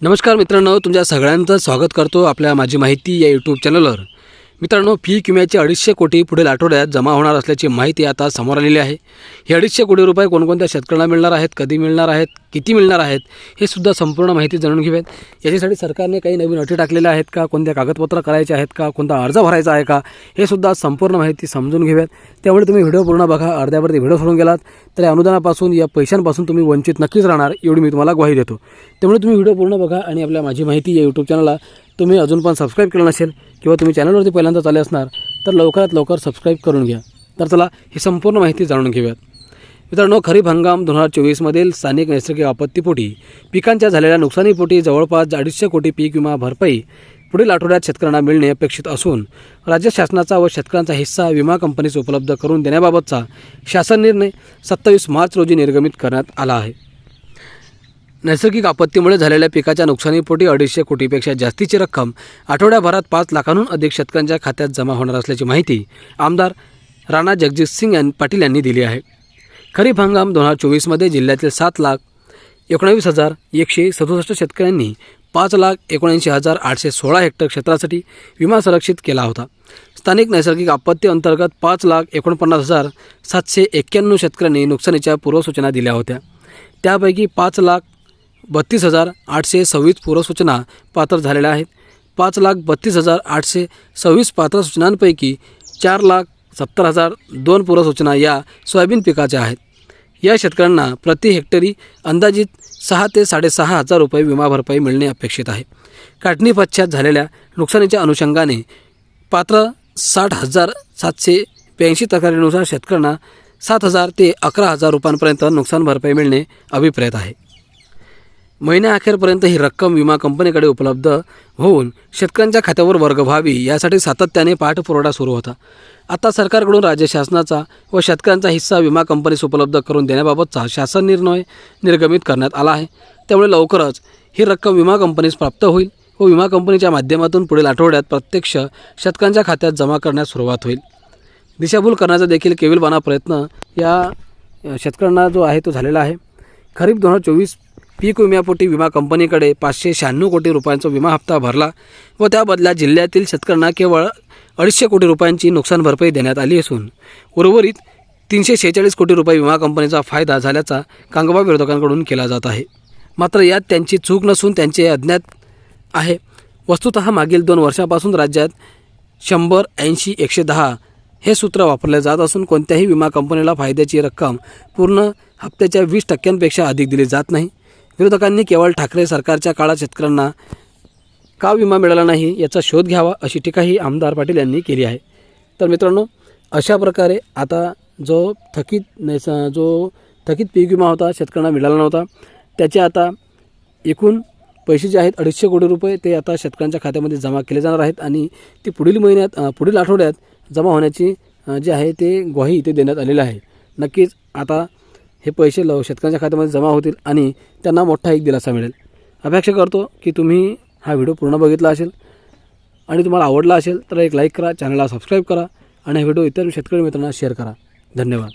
नमस्कार मित्रांनो तुमच्या सगळ्यांचं स्वागत करतो आपल्या माझी माहिती या यूट्यूब चॅनलवर मित्रांनो पीक विम्याचे अडीचशे कोटी पुढील आठवड्यात जमा होणार असल्याची माहिती आता समोर आलेली आहे. हे अडीचशे कोटी रुपये कोणकोणत्या शेतकऱ्यांना मिळणार आहेत कधी मिळणार आहेत किती मिळणार आहेत हे सुद्धा संपूर्ण माहिती जाणून घेऊयात. याच्यासाठी सरकारने काही नवीन अटी टाकलेल्या आहेत का कोणत्या कागदपत्र करायचे आहेत का कोणता अर्ज भरायचा आहे का हे सुद्धा संपूर्ण माहिती समजून घेऊयात. त्यामुळे तुम्ही व्हिडिओ पूर्ण बघा अर्ध्यावरती व्हिडिओ सोडून गेलात तर या अनुदानापासून या पैशांपासून तुम्ही वंचित नक्कीच राहणार एवढी मी तुम्हाला ग्वाही देतो. त्यामुळे तुम्ही व्हिडिओ पूर्ण बघा आणि आपल्या माझी माहिती या यूट्यूब चॅनलला तुम्ही अजून पण सबस्क्राईब केलं नसेल किंवा तुम्ही चॅनलवरती पहिल्यांदा चालले असणार तर लवकरात लवकर सबस्क्राईब करून घ्या. तर चला ही संपूर्ण माहिती जाणून घेऊयात. मित्रांनो खरीप हंगाम दोन हजार चोवीसमधील स्थानिक नैसर्गिक आपत्तीपोटी पिकांच्या झालेल्या नुकसानीपोटी जवळपास अडीचशे कोटी पीक विमा भरपाई पुढील आठवड्यात शेतकऱ्यांना मिळणे अपेक्षित असून राज्य शासनाचा व शेतकऱ्यांचा हिस्सा विमा कंपनीस उपलब्ध करून देण्याबाबतचा शासन निर्णय सत्तावीस मार्च रोजी निर्गमित करण्यात आला आहे. नैसर्गिक आपत्तीमुळे झालेल्या पिकाच्या नुकसानीपोटी अडीचशे कोटीपेक्षा जास्तीची रक्कम आठवड्याभरात पाच लाखांहून अधिक शेतकऱ्यांच्या खात्यात जमा होणार असल्याची माहिती आमदार राणा जगजित सिंग यांनी पाटील यांनी दिली आहे. खरीप हंगाम दोन हजार चोवीसमध्ये जिल्ह्यातील सात लाख एकोणावीस हजार एकशे सदुसष्ट शेतकऱ्यांनी पाच लाख एकोणऐंशी हजार आठशे सोळा हेक्टर क्षेत्रासाठी विमा संरक्षित केला होता. स्थानिक नैसर्गिक आपत्ती अंतर्गत पाच लाख एकोणपन्नास हजार सातशे एक्क्याण्णव शेतकऱ्यांनी नुकसानीच्या पूर्वसूचना दिल्या होत्या. त्यापैकी पाच लाख बत्तीस हजार आठशे सव्वीस पूर्वसूचना पात्र झालेल्या आहेत. पाच लाख बत्तीस हजार आठशे सव्वीस पात्र सूचनांपैकी चार लाख सत्तर हजार दोन पूर्वसूचना या सोयाबीन पिकाच्या आहेत. या शेतकऱ्यांना प्रति हेक्टरी अंदाजित सहा ते साडेसहा हजार रुपये विमा भरपाई मिळणे अपेक्षित आहे. काटणीपश्चात झालेल्या नुकसानीच्या अनुषंगाने पात्र साठ हजार सातशे ब्याऐंशी तक्रारीनुसार शेतकऱ्यांना सात हजार ते अकरा हजार रुपयांपर्यंत नुकसान भरपाई मिळणे अभिप्रेत आहे. महिन्याअखेरपर्यंत ही रक्कम विमा कंपनीकडे उपलब्ध होऊन शेतकऱ्यांच्या खात्यावर वर्ग व्हावी यासाठी सातत्याने पाठपुरवठा सुरू होता. आता सरकारकडून राज्य शासनाचा व शेतकऱ्यांचा हिस्सा विमा कंपनीस उपलब्ध करून देण्याबाबतचा शासन निर्णय निर्गमित करण्यात आला आहे. त्यामुळे लवकरच ही रक्कम विमा कंपनीस प्राप्त होईल व विमा कंपनीच्या माध्यमातून पुढील आठवड्यात प्रत्यक्ष शेतकऱ्यांच्या खात्यात जमा करण्यास सुरुवात होईल. दिशाभूल करण्याचा देखील केविलबाना प्रयत्न या शेतकऱ्यांना जो आहे तो झालेला आहे. खरीप दोन हजार चोवीस पीक विम्यापोटी विमा कंपनीकडे पाचशे शहाण्णव कोटी रुपयांचा विमा हप्ता भरला व त्याबदल्या जिल्ह्यातील शेतकऱ्यांना केवळ अडीचशे कोटी रुपयांची नुकसान भरपाई देण्यात आली असून उर्वरित तीनशे शेहेचाळीस कोटी रुपये विमा कंपनीचा फायदा झाल्याचा कांगवा विरोधकांकडून केला जात आहे. मात्र यात त्यांची चूक नसून त्यांचे अज्ञात आहे. वस्तुत मागील दोन वर्षापासून राज्यात शंभर ऐंशी एकशे दहा हे सूत्र वापरले जात असून कोणत्याही विमा कंपनीला फायद्याची रक्कम पूर्ण हप्त्याच्या वीस टक्क्यांपेक्षा अधिक दिली जात नाही. विरोधकांनी केवळ ठाकरे सरकारच्या काळात शेतकऱ्यांना का विमा मिळाला नाही याचा शोध घ्यावा अशी टीकाही आमदार पाटील यांनी केली आहे. तर मित्रांनो अशा प्रकारे आता जो थकीत नैस जो थकीत पीक विमा होता शेतकऱ्यांना मिळाला नव्हता त्याचे आता एकूण पैसे जे आहेत अडीचशे कोटी रुपये ते आता शेतकऱ्यांच्या खात्यामध्ये जमा केले जाणार आहेत आणि ते पुढील महिन्यात पुढील आठवड्यात जमा होण्याची जे आहे ते ग्वाही इथे देण्यात आलेलं आहे. नक्कीच आता हे पैसे लव शेतकऱ्यांच्या खात्यामध्ये जमा होतील आणि त्यांना मोठा एक दिलासा मिळेल. अपेक्षा करतो की तुम्ही हा व्हिडिओ पूर्ण बघितला असेल आणि तुम्हाला आवडला असेल तर एक लाईक करा चॅनलला सबस्क्राईब करा आणि हा व्हिडिओ इतर शेतकरी मित्रांना शेअर करा. धन्यवाद.